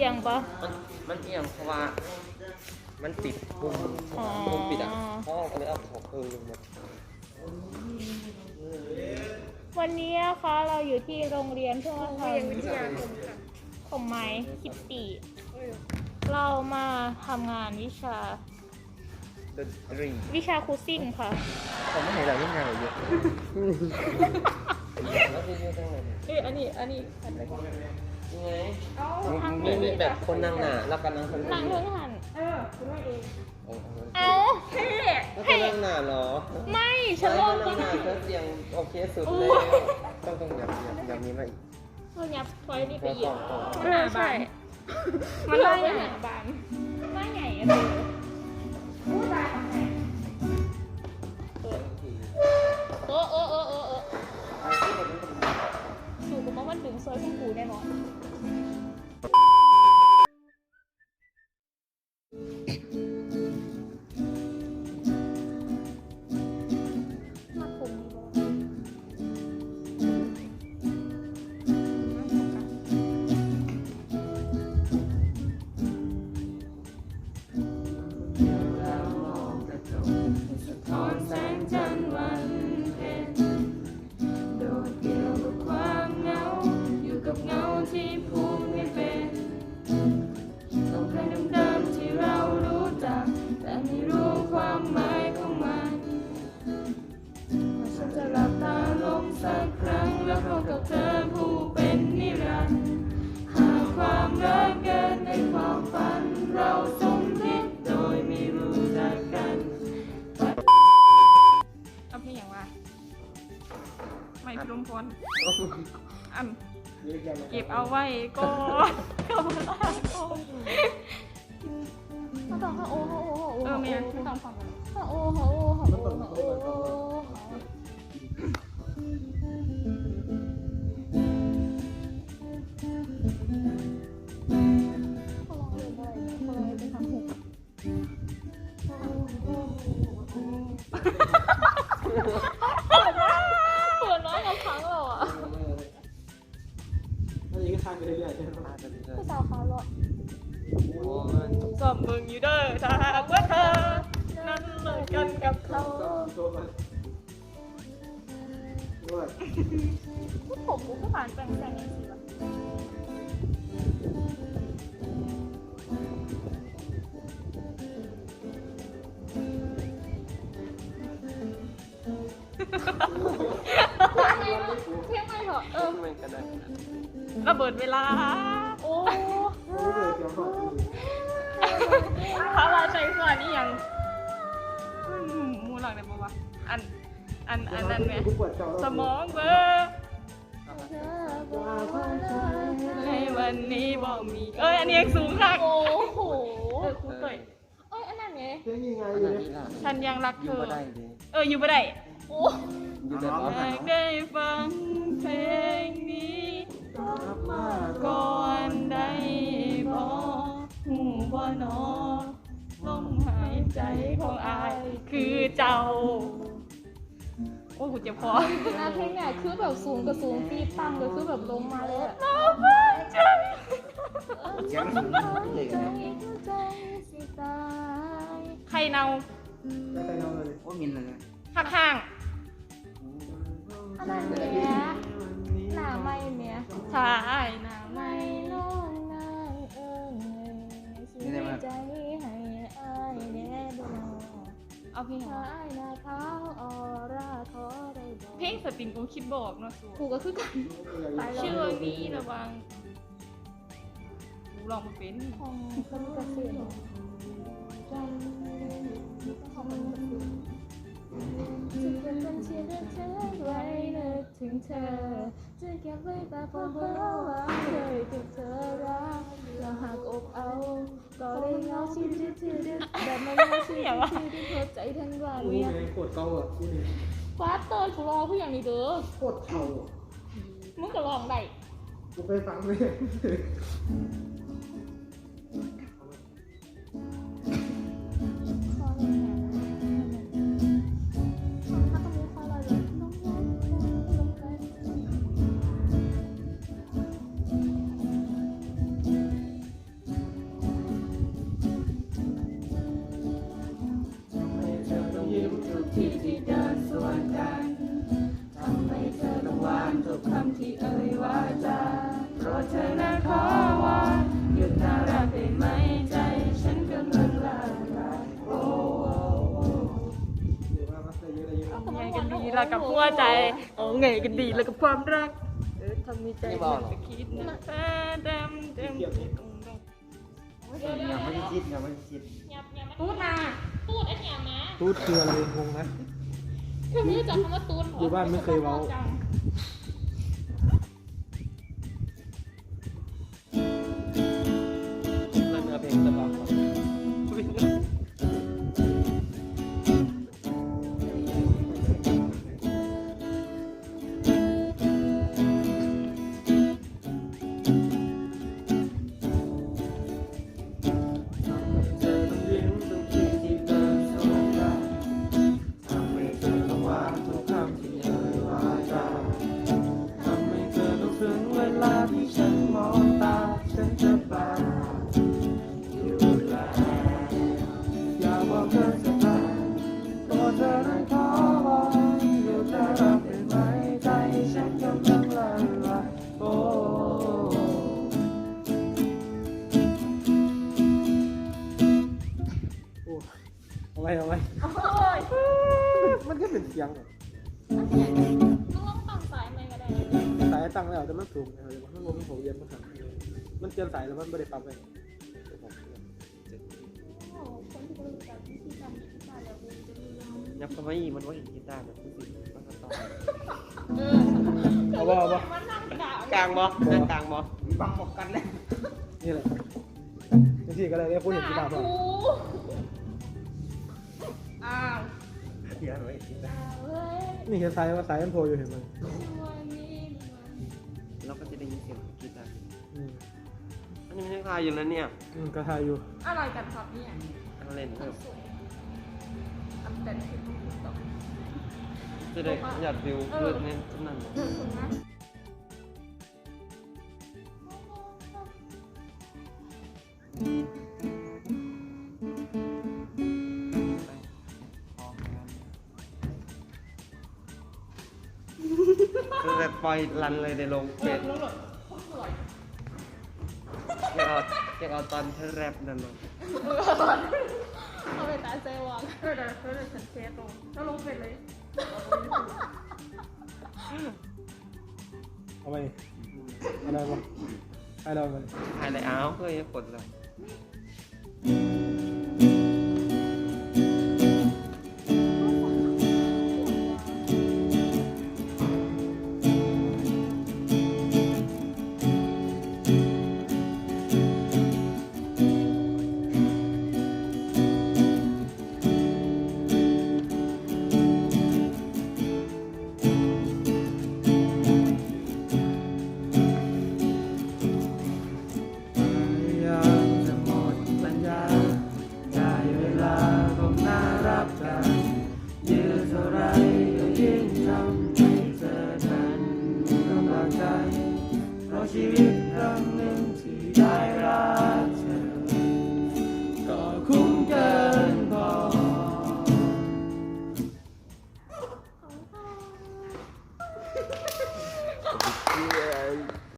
อียงปะมันมันเอียงเพราะว่า มันปิดปุ่มอ๋อปุ่มปิดอะห้องก็เลยเอาของเพิ่มลงมาวันนี้นะคะเราอยู่ที่โรงเรียนเพื่อมาทเรียนวิทยาคมค่ะำผมไม้คิปปีเรามาทำงานวิชาดนตรีวิชาคูซิ่งค่ะ ผมไม่เห็นเราเล่นงานเยอะแล้วพี่เยอะจังเลยเอ้ยอันนี้อันนี้ ยังไงเอามีมีแบบคนนั่งหน้าแล้วก็นั่งคนนั่งเรื่งหันเออคุณว่เองเอาเอาเท่แล้วก็นั่งหน้าเหรอไม่ฉันลองนั่งหน้าเธอเสียงโอเคสุดเลยต้องต้องยับยับยับนี้มาอีกเธอยับถอยนี่ไปอีกเออใช่มันได้ไงบานได้ไงอะเธอผู้ชายทำไงเออเออเออเออเออสูกูมาวันดึงซอยของกูแน่นอน ไม่พิรมพรอันเก็บเอาไว้ก่อนก็มาลาก่อนมาต้องฮะโอ้ฮะโอ้ฮะโอ้เออแม่ไม่ต้องฟังฮะโอ้ฮะโอ้ฮะโอ้ฮะโอ้างไปเรื่อยๆใช่ไหมผู้สาวเขาเหรอสอบมึงอยู่เด้อถ้าหากว่าเธอ นั้นเลิกกันกับเขาโชว์มาด้วยผมกูก็ผ่านแปลงแปลงอย่างนี้วะเพียงไม่เหรอเออมันได้ ระเบิดเวลา โอ้ไม่ได้เกี่ยวกับพระราชัยสวัสดิ์นี่ยังอืมมูหลังได้ปะวะอัน อัน อันนั้นไหมผู้ปวดเก่าสมองเบลอร์ในวันนี้บอกมี เอ้ย อันนี้ยังสูงคักโอ้โหเออครูเตยเอ้ย อันนั้นไงเรื่องยังไงอันอยู่นั้นเนี่ยอีหล่ะฉันยังรักอเธยู่อบ่ได้เลยเออ อยู่บ่ได้โอ้อยู่แบบว่าอยากได้ฟังเพลงนี้ ก่อนได้บอกหูบ่นอลมหายใจของอายคือเจ้า โอ้ยกูเจ็บคอนาเพลงเนี่ยคือแบบสูงกับสูงตีตั้งเลยคือแบบลงมาเลยอะน้ำมันใจยังใจใจสิตายใครเนาไม่ไปนอนเลยโอ้มินเลยนะหักห่าง เพลงสติงกูคิดบอกเนาะสูกูก็คือกันตายแล้วชื่อนี้ระวังกูลองมาเป็นของคนเกษตรจันของมันเกษตรจะเก็บบัญชีเดินเธอไว้นึกถึงเธอ จะเก็บไว้แต่พอเพราะว่าเคยถูกเธอรักแล้วหากอกเอา ก็ได้เงาชีวิตที่ดึกแบบไม่เงาชีวิตที่ดึกหัวใจทั้งวันกูเนี่ยไงปวดเก่าอะกูนี่ ฟาสเตอร์กูรอผู้อย่างนี้เด้อปวดเข่ามึงก็ลองได้กูไปฟังเลย ไงกันดีล่ะกับหัวใจเอาไงกันดีแล่ะกับความรักเออทำมีใจมันไปคิดนะแท้ดำดำอย่าไม่คิดอย่าไม่คิดตูดมาตูดไอ้เนี่ยมาตูดคืออะไรงงนะเธอไม่รู้จักคำว่าตูดหรออยู่บ้านไม่เคยเว้าเนื้อเพลงตลอดายตั้งแล้วแต่มันสูงนะครับมันงงผมเรียนมาครับมันเกินสายแล้วมันไม่ได้ปรับเลยโอ้คนที่รู้จักวิธีการที่ตาแล้วจะรู้ยังยับเข้ามาอีมันว่าเห็นกีตาร์แบบรู้สึกมันก็ต่อเออเอาว่เอาว่ามันนั่งด่ากลางบอนั่งกลางบอบังบอกกันเลยนี่แหละบางทีก็เลยได้พูดถึงกีตาร์บ้างอ้าวเฮียไม่เห็นกีตาร์นี่เห็นสายว่าสายมันโผล่อยู่เห็นไหม เราก็จะได้ยินเสียงกีตาร์อืมอันนี้ไม่ใช่คลายอยู่แล้วเนี่ยอืมกระทายอยู่อะไรกันครับเนี่ยอันเล่นเพิ่มทำแต่คลิปต่อจะได้อยากดูเรื่องนี้นั่นถูกไหมคือแปล่อยรันเลยในลงเฟซอยากเอาอยากเอาตอนเธอแรปนั่นลงเอาไปตาเซวังเออเดี๋ยวเดี๋ยวฉันเซฟลงแล้วลงเสร็จเลยเอาไปนี่อะไรวะให้เรามันถ่ายเลยอ้าวเพื่อจะกดเลยอย ใจ เพราะชีวิตครั้งหนึ่งที่ได้รัก